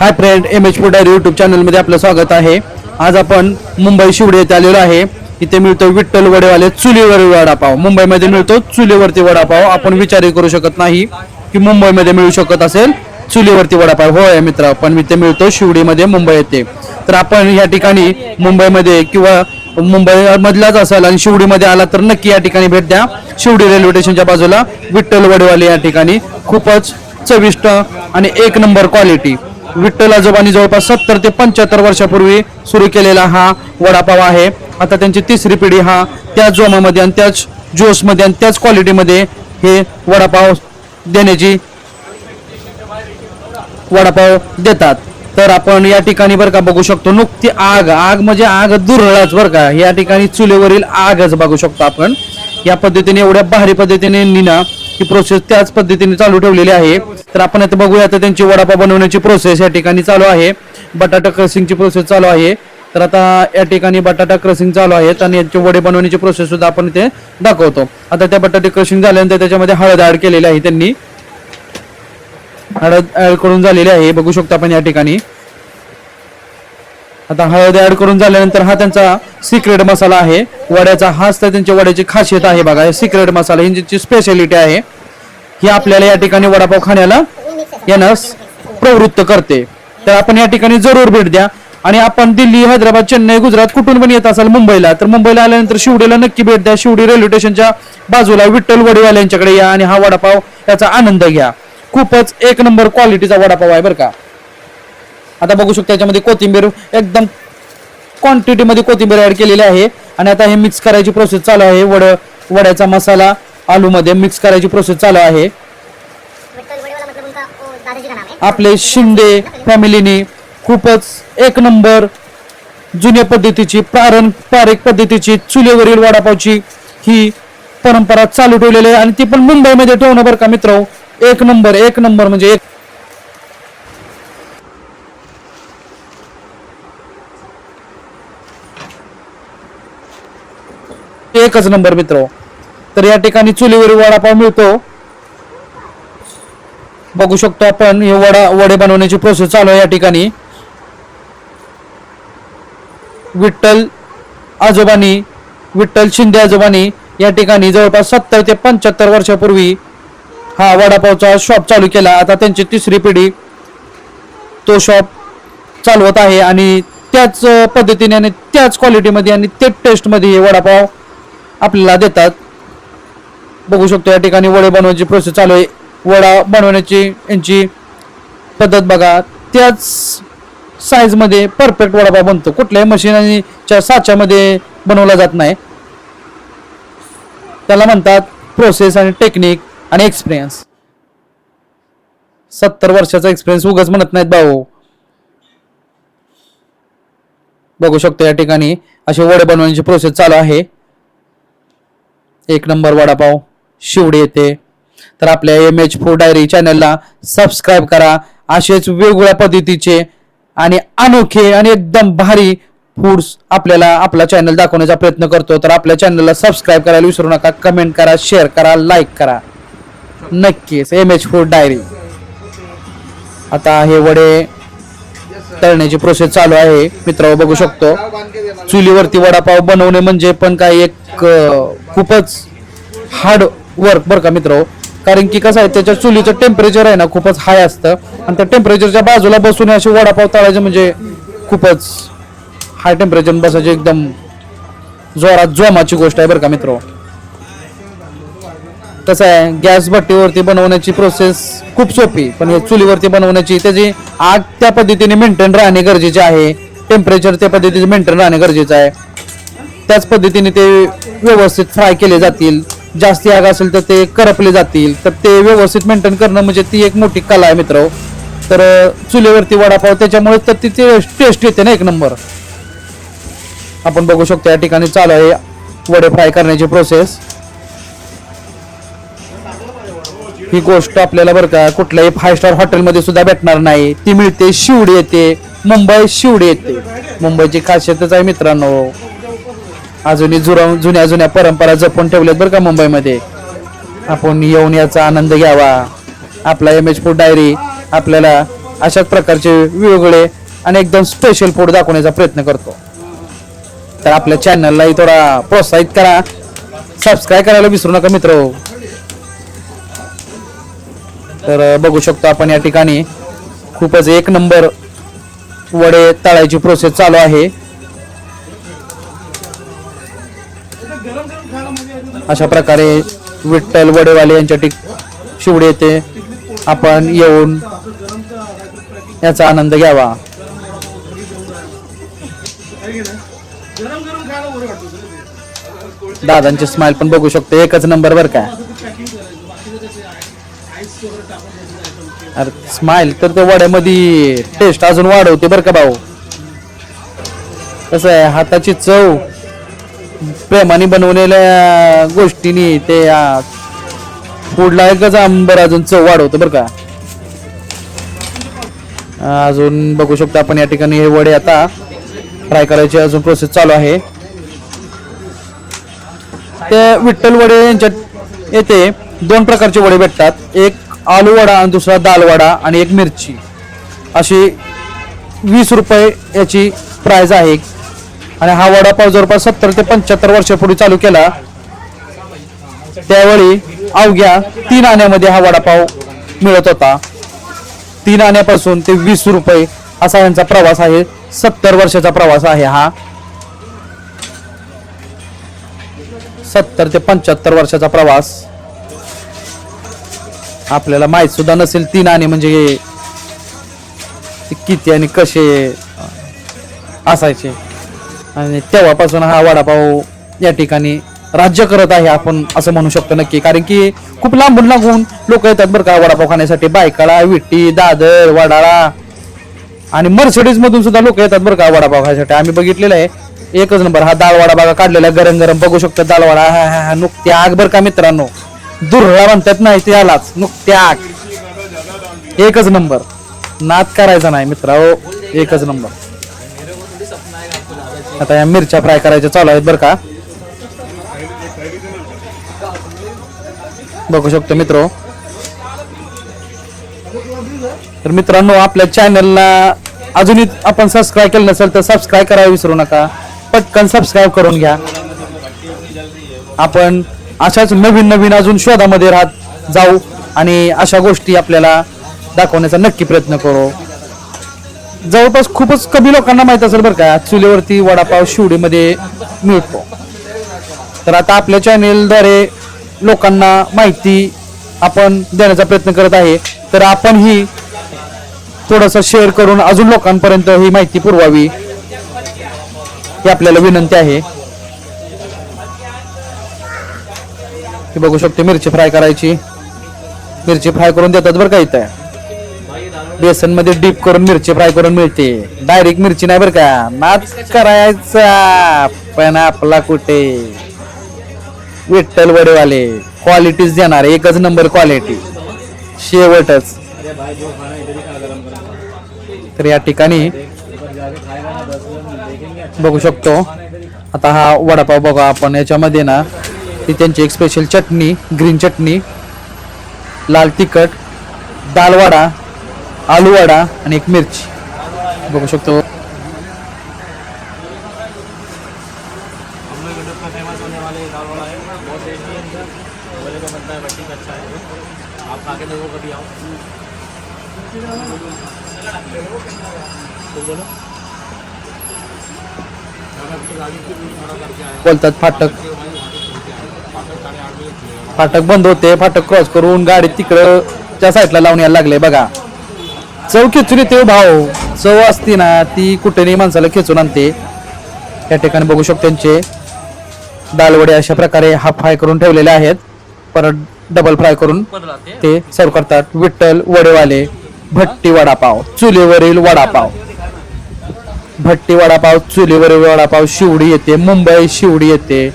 Hi friend M H diary YouTube चॅनलमध्ये आपलं स्वागत आहे. आज आपण मुंबई शिवडे येथे आलेलो आहे. इथे मिळतो विठ्ठल वडेवाले चुलीवर वडापाव. मुंबईमध्ये मिळतो चुलीवरती वडापाव. आपण विचारही करू शकत नाही की मुंबईमध्ये मिळू शकत असेल चुलीवरती वडापाव. होय मित्र पण इथे मिळतो शिवडीमध्ये मुंबई येते. तर आपण या ठिकाणी मुंबईमध्ये किंवा मुंबई मधलाच असेल आणि शिवडीमध्ये आला तर नक्की या ठिकाणी भेट द्या. शिवडी रेल्वे स्टेशनच्या बाजूला विठ्ठल वडेवाले या ठिकाणी खूपच चविष्ट आणि एक नंबर क्वालिटी. विठ्ठल आजोबांनी जवळपास सत्तर ते पंच्याहत्तर वर्षापूर्वी सुरू केलेला हा वडापाव आहे. आता त्यांची तिसरी पिढी हा त्याच जोमामध्ये आणि त्याच जोशमध्ये आणि त्याच क्वालिटीमध्ये हे वडापाव देण्याची वडापाव देतात. तर आपण या ठिकाणी बरं का बघू शकतो नुकती आग आग म्हणजे आग दुरळाच बरं का. या ठिकाणी चुलीवरील आगच बघू शकतो आपण. या पद्धतीने एवढ्या भारी पद्धतीने निना ही प्रोसेस त्याच पद्धतीने चालू ठेवलेली आहे. तर आपण आता बघूया आता त्यांची वडापाव बनवण्याची प्रोसेस या ठिकाणी चालू आहे. बटाटा क्रसिंगची प्रोसेस चालू आहे. तर आता या ठिकाणी बटाटा क्रसिंग चालू आहेत आणि यांचे वडे बनवण्याची प्रोसेस सुद्धा आपण इथे दाखवतो. आता त्या बटाटे क्रशिंग झाल्यानंतर त्याच्यामध्ये हळद ऍड केलेली आहे त्यांनी. हळद ऍड करून झालेली आहे. बघू शकतो आपण या ठिकाणी. आता हळद ऍड करून झाल्यानंतर हा त्यांचा सिक्रेट मसाला आहे. वड्याचा हाच तर त्यांच्या वड्याची खासियत आहे बघा. सिक्रेट मसाला यांची स्पेशालिटी आहे. ही आपल्याला या ठिकाणी वडापाव खाण्याला येण्यास प्रवृत्त करते. तर आपण या ठिकाणी जरूर भेट द्या. आणि आपण दिल्ली हैदराबाद चेन्नई गुजरात कुठून पण येत असाल मुंबईला तर मुंबईला आल्यानंतर शिवडीला नक्की भेट द्या. शिवडी रेल्वे स्टेशनच्या बाजूला विठ्ठल वडीवाल्यांच्याकडे या आणि हा वडापाव याचा आनंद घ्या. खूपच एक नंबर क्वालिटीचा वडापाव आहे बरं का. आता बघू शकता याच्यामध्ये कोथिंबीर एकदम क्वांटिटीमध्ये कोथिंबीर ॲड केलेली आहे. आणि आता हे मिक्स करायची प्रोसेस चालू आहे. वड वड्याचा मसाला आलूमध्ये मिक्स करायची प्रोसेस चालू आहे. आपले शिंदे फॅमिलीने खूपच एक नंबर जुन्या पद्धतीची पारंपरिक पद्धतीची चुलीवरील वडापावची ही परंपरा चालू ठेवलेली आहे. आणि ती पण मुंबईमध्ये ठेवणं बरं का मित्र एक नंबर एक नंबर म्हणजे एक एकच नंबर मित्र. तर या ठिकाणी चुलीवर वडापाव मिळतो. बघू शकतो आपण हे वडा वडे बनवण्याची प्रोसेस चालू आहे या ठिकाणी. विठ्ठल आजोबांनी विठ्ठल शिंदे आजोबांनी या ठिकाणी जवळपास सत्तर ते पंच्याहत्तर वर्षापूर्वी हा वडापावचा शॉप चालू केला. आता त्यांची तिसरी पिढी तो शॉप चालवत आहे आणि त्याच पद्धतीने आणि त्याच क्वालिटीमध्ये आणि तेच टेस्टमध्ये हे वडापाव आपल्याला देतात. बघू शकतो या ठिकाणी वडे बनवण्याची प्रोसेस चालू आहे. वडा बनवण्याची यांची पद्धत बघा. त्याच साईजमध्ये परफेक्ट वडापाव बनतो. कुठल्याही मशीनच्या साच्यामध्ये बनवला जात नाही. त्याला म्हणतात प्रोसेस आणि टेक्निक आणि एक्सपिरियन्स सत्तर वर्षाचा एक्सपिरियन्स उगाच म्हणत नाहीत भाऊ. बघू शकतो या ठिकाणी असे वडे बनवण्याची प्रोसेस चालू आहे. एक नंबर वडापाव शिवडी येते. तर आपल्या एम एच फूड डायरी चॅनलला सबस्क्राईब करा. असेच वेगवेगळ्या पद्धतीचे आणि अनोखे आणि एकदम भारी फूड्स आपल्याला आपला चॅनल दाखवण्याचा प्रयत्न करतो. तर आपल्या चॅनलला सबस्क्राईब करायला विसरू नका. कमेंट करा शेअर करा लाईक करा. नक्कीच एम एच फूड डायरी आता हे वडे तळण्याची प्रोसेस चालू आहे. मित्र बघू शकतो. चुलीवरती वडापाव बनवणे म्हणजे पण काही एक खूपच हार्ड वर्क बरं का मित्र? कारण की कसं आहे त्याच्या चुलीचं टेम्परेचर आहे ना खूपच हाय असतं. आणि त्या टेम्परेचरच्या बाजूला बसून असे वडापाव तळायचे म्हणजे खूपच हाय टेम्परेचर बसायचे एकदम जोरात जोमाची गोष्ट आहे बरं का मित्र. कसं आहे गॅस भट्टीवरती बनवण्याची प्रोसेस खूप सोपी पण हे चुलीवरती बनवण्याची त्याची आग त्या पद्धतीने मेंटेन राहणे गरजेचे आहे. टेम्परेचर त्या पद्धतीने मेंटेन राहणे गरजेचं आहे. त्याच पद्धतीने ते व्यवस्थित फ्राय केले जातील. जास्ती आग असेल तर ते करपले जातील. तर ते व्यवस्थित मेंटेन करणं म्हणजे ती एक मोठी कला आहे मित्र तर चुलीवरती वडापाव त्याच्यामुळे तर तिथे टेस्ट येते ना एक नंबर. आपण बघू शकतो या ठिकाणी चालू आहे वडे फ्राय करण्याची प्रोसेस ही गोष्ट आपल्याला बरं का कुठल्याही फाय स्टार हॉटेलमध्ये सुद्धा भेटणार नाही. ती मिळते शिवडी येते. मुंबई शिवडी येते. मुंबईची खासियतच आहे मित्रांनो. अजूनही जुरा जुन्या जुन्या परंपरा जपून ठेवल्यात बरं का मुंबईमध्ये. आपण येऊन याचा आनंद घ्यावा. आपला एम एच फूड डायरी आपल्याला अशाच प्रकारचे वेगवेगळे आणि एकदम स्पेशल फूड दाखवण्याचा प्रयत्न करतो. तर आपल्या चॅनललाही थोडा प्रोत्साहित करा. सबस्क्राईब करायला विसरू नका मित्र. तर बघू शकतो आपण या ठिकाणी खूपच एक नंबर वडे तळायची प्रोसेस चालू आहे. अशा प्रकारे विठ्ठल वडेवाले यांच्या ठिक शिवडे येथे आपण येऊन याचा आनंद घ्यावा. दादांचे स्माइल पण बघू शकतो. एकच नंबर बर काय अरे स्माइल तर त्या वड्यामध्ये टेस्ट अजून वाढवते बरं का भाऊ? कसं आहे? हाताची चव. प्रेमाने बनवलेल्या गोष्टीनी ते पुढला एकच आंबर अजून चव वाढवतो बरं का. अजून बघू शकतो आपण या ठिकाणी हे वडे आता फ्राय करायची अजून प्रोसेस चालू आहे. ते विठ्ठल वडे यांच्यात येथे दोन प्रकारचे वडे भेटतात. एक आलू वडा आणि दुसरा दाल वडा आणि एक मिरची. अशी वीस रुपये याची प्राइस आहे. आणि हा वडापाव जवळपास सत्तर ते पंच्याहत्तर वर्षापूर्वी चालू केला. त्यावेळी अवघ्या तीन आण्यामध्ये हा वडापाव मिळत होता. तीन आण्यापासून ते वीस रुपये असा यांचा प्रवास आहे. सत्तर वर्षाचा प्रवास आहे हा. सत्तर ते पंच्याहत्तर वर्षाचा प्रवास. आपल्याला माहीत सुद्धा नसेल तीन आणे म्हणजे ते किती आणि कसे असायचे. आणि तेव्हापासून हा वडापाव या ठिकाणी राज्य करत आहे आपण असं म्हणू शकतो नक्की. कारण की खूप लांबून लागून लोक येतात बरं का वडापाव खाण्यासाठी. बायकाळा विट्टी दादर वडाळा आणि मर्सिडीज मधून सुद्धा लोक येतात बरं का वडापाव खाण्यासाठी. आम्ही बघितलेलं आहे. एकच नंबर हा दाल वडा बघा काढलेला गरम गरम बघू शकतो दाळवाडा हा हा हा नुकत्या आग बरं का मित्रांनो. दुर्ळा म्हणतात नाही ते आलाच. नुकत्या आग. एकच नंबर. नाद करायचा नाही मित्रा हो. एकच नंबर. आता या मिरच्या फ्राय करायच्या चालू आहेत बरं का. बघू शकतो मित्र. तर मित्रांनो आपल्या चॅनलला अजूनही आपण सबस्क्राईब केलं नसेल तर सबस्क्राईब करायला विसरू नका. पटकन सबस्क्राईब करून घ्या. आपण अशाच नवीन नवीन अजून शोधामध्ये राहत जाऊ आणि अशा गोष्टी आपल्याला दाखवण्याचा नक्की प्रयत्न करू. जवळपास खूपच कमी लोकांना माहीत असेल बरं का चुलीवरती वडापाव शिवडीमध्ये मिळतो. तर आता आपल्या चॅनेलद्वारे लोकांना माहिती आपण देण्याचा प्रयत्न करत आहे. तर आपण ही थोडंसं शेअर करून अजून लोकांपर्यंत ही माहिती पुरवावी ही आपल्याला विनंती आहे. बघू शकते मिरची फ्राय करायची. मिरची फ्राय करून देतात बरं का इथं. बेसनमध्ये डीप करून मिरची फ्राय करून मिळते. डायरेक्ट मिरची नाही बरं का. नाच करायचा. पण आपला कुठे? विठ्ठल वडेवाले. क्वालिटीच देणार. एकच नंबर क्वालिटी शेवटच. तर या ठिकाणी बघू शकतो. आता हा वडापाव बघा आपण याच्यामध्ये ना. ती त्यांची एक स्पेशल चटणी ग्रीन चटणी लाल तिखट दाल वडा आलू वडा आणि एक मिरची. बघू शकतो. बोलतात फाटक. फाटक बंद होते. फाटक क्रॉस करून गाडी तिकडं त्या साईडला लावून यायला लागले बघा. चव खेचून येते भाऊ हो. चव असती ना ती कुठेही माणसाला खेचून आणते. या ठिकाणी बघू शकतो त्यांचे दालवडे अशा प्रकारे हाफ फ्राय करून ठेवलेले आहेत. परत डबल फ्राय करून ते सर्व करतात. विठ्ठल वडेवाले भट्टी वडापाव चुलीवरील वडापाव. भट्टी वडापाव चुलीवरील वडापाव शिवडी येते. मुंबई शिवडी येते.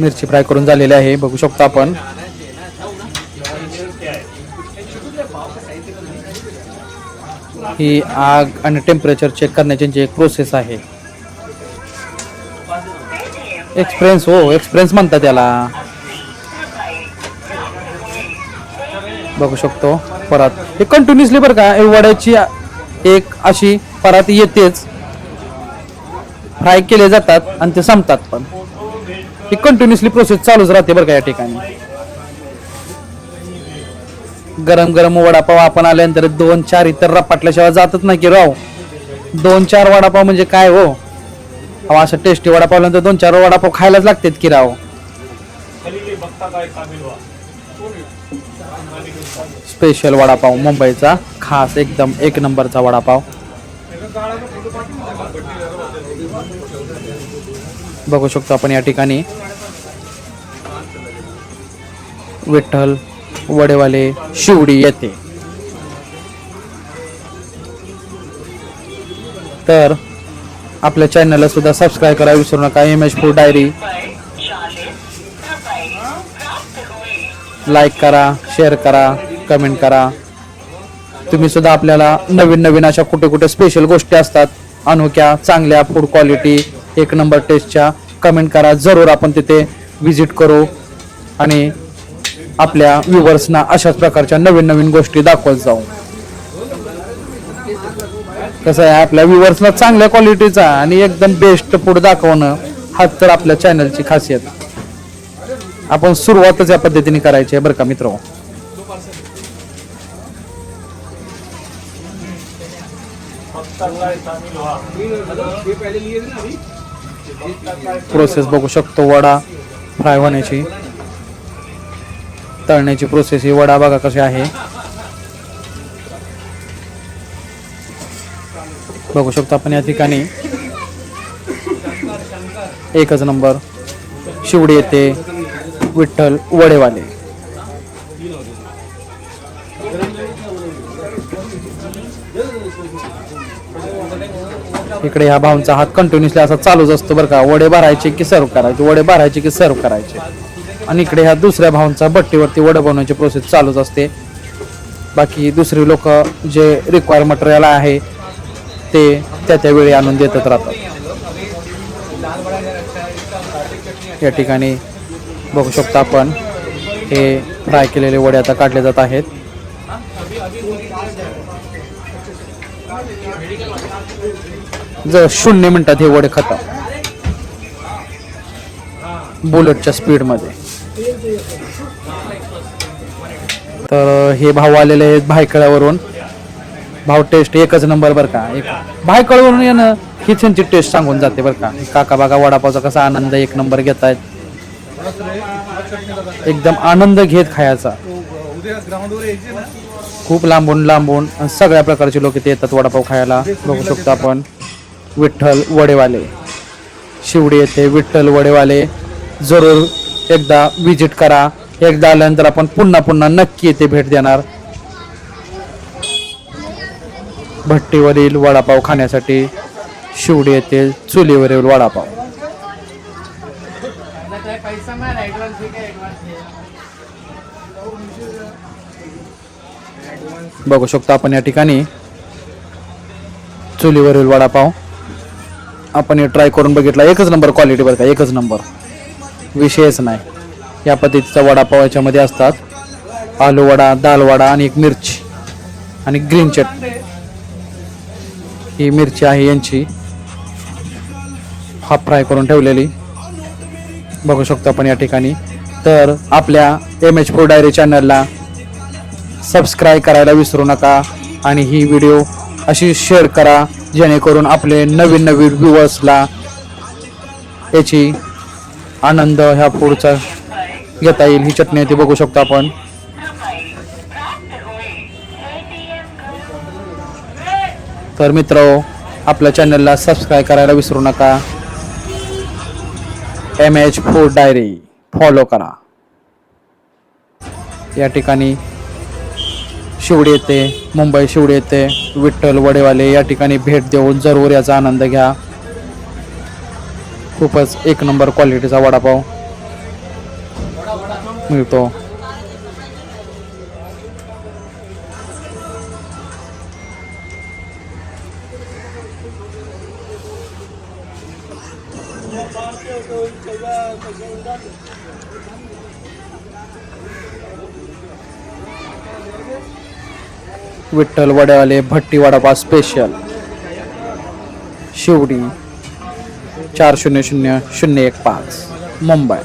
मिरची फ्राय करून झालेली आहे. बघू शकतो आपण. ही आग आणि टेम्परेचर चेक करण्याची जी एक प्रोसेस आहे. एक्सपिरियन्स हो एक्सपिरियन्स म्हणतात त्याला बघू शकतो परत. हे कंटिन्युअसली बरं का वड्याची एक अशी परत येतेच. फ्राय केले जातात आणि ते संपतात पण. ही कंटिन्युअसली प्रोसेस चालूच राहते बरं का या ठिकाणी. गरम गरम वडापाव आपण आल्यानंतर दोन चार इतर रपाटल्याशिवाय जातच नाही की राव. दोन चार वडापाव म्हणजे काय हो? अहो, असं टेस्टी वडापाव दोन चार वडापाव खायलाच लागतात की राव. स्पेशल वडापाव मुंबईचा खास एकदम एक नंबरचा वडापाव. बघू शकतो आपण या ठिकाणी. विठ्ठल वडेवाले शिवडी येते. तर आपल्या चॅनलला सुद्धा सबस्क्राईब करा विसरू नका. M H food diary like करा शेअर करा कमेंट करा. तुम्ही सुद्धा आपल्याला नवीन नवीन अशा कुठे कुठे स्पेशल गोष्टी असतात अनोख्या चांगल्या फूड क्वालिटी एक नंबर टेस्टच्या कमेंट करा. जरूर आपण तिथे व्हिजिट करू आणि आपल्या व्ह्युअर्सना अशाच प्रकारच्या नवीन नवीन गोष्टी दाखवत जाऊ. कसं आहे आपल्या व्ह्युअर्सला चांगल्या क्वालिटीचा आणि एकदम बेस्ट फूड दाखवणं हाच तर आपल्या चॅनलची खासियत. आपण सुरुवातच या पद्धतीने करायची आहे बरं का मित्र? प्रोसेस बघू शकतो वडा फ्राय होण्याची. तळण्याची प्रोसेस ही वडा बघा कशी आहे. बघू शकतो आपण या ठिकाणी. एकच नंबर शिवडी येते. विठ्ठल वडेवाले. इकडे ह्या भाऊंचा हात कंटिन्युअसली असा चालूच असतो बरं का. वडे भरायचे की सर्व करायचे? वडे भरायचे की सर्व करायचे? आणि इकडे ह्या दुसऱ्या भाऊंचा भट्टीवरती वडे बनवण्याची प्रोसेस चालूच असते. बाकी दुसरी लोक जे रिक्वायर मटेरियल आहे ते त्या त्यावेळी आणून देतच राहतात. या ठिकाणी बघू शकतो आपण हे फ्राय केलेले वडे आता काढले जात आहेत. जर शून्य मिनिटात हे वडे खतम. बुलेटच्या स्पीडमध्ये तर हे भाऊ आलेले आहेत भायकळावरून भाऊ टेस्ट एकच नंबर बरं का? एक भायकळावरून येणं ही त्यांची टेस्ट सांगून जाते बरं का? काका बागा वडापावचा कसा आनंद एक नंबर घेत आहेत एकदम आनंद घेत खायचा. खूप लांबून लांबून सगळ्या प्रकारचे लोक इथे येतात वडापाव खायला. बघू शकतो आपण. विठ्ठल वडेवाले. शिवडी येते विठ्ठल वडेवाले. जरूर एकदा विजिट करा. एकदा आल्यानंतर आपण पुन्हा पुन्हा नक्की येथे भेट देणार. भट्टीवरील वडापाव खाण्यासाठी शिवडी येथे चुलीवरील वडापाव. बघू शकतो आपण या ठिकाणी चुलीवरील वडापाव. आपण हे ट्राय करून बघितला एकच नंबर क्वालिटी बरं का एकच नंबर विषयच नाही. या पद्धतीचा वडापाव याच्यामध्ये असतात. आलू वडा दाल वडा आणि एक मिरची आणि ग्रीन चटणी ही मिरची आहे यांची. हाफ फ्राय करून ठेवलेली. बघू शकतो आपण या ठिकाणी. तर आपल्या एम एच फोर डायरी चॅनलला सबस्क्राईब करायला विसरू नका आणि ही व्हिडिओ अशी शेअर करा जेणेकरून आपले नवीन नवीन व्ह्युअर्सला याची आनंद ह्या फूडचा घेता येईल. ही चटणी ती बघू शकतो आपण. तर मित्र आपल्या चॅनलला सबस्क्राईब करायला विसरू नका. M H food diary follow करा. या ठिकाणी शिवडी येते मुंबई शिवडी येते. विठ्ठल वडेवाले या ठिकाणी भेट देऊन जरूर याचा आनंद घ्या. खूपच एक नंबर क्वालिटीचा वडापाव मिळतो. विठ्ठल वड्यावाले भट्टी वडापा स्पेशल शिवडी चार शून्य शून्य शून्य एक पाच. मुंबई.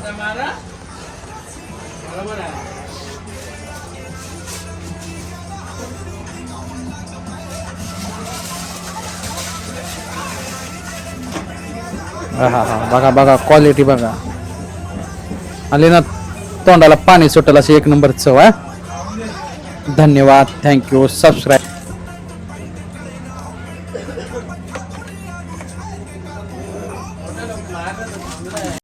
हा हा बघा बघा क्वालिटी बघा. आले ना तोंडाला पाणी सुटल असं एक नंबर चव हा. धन्यवाद. Thank you subscribe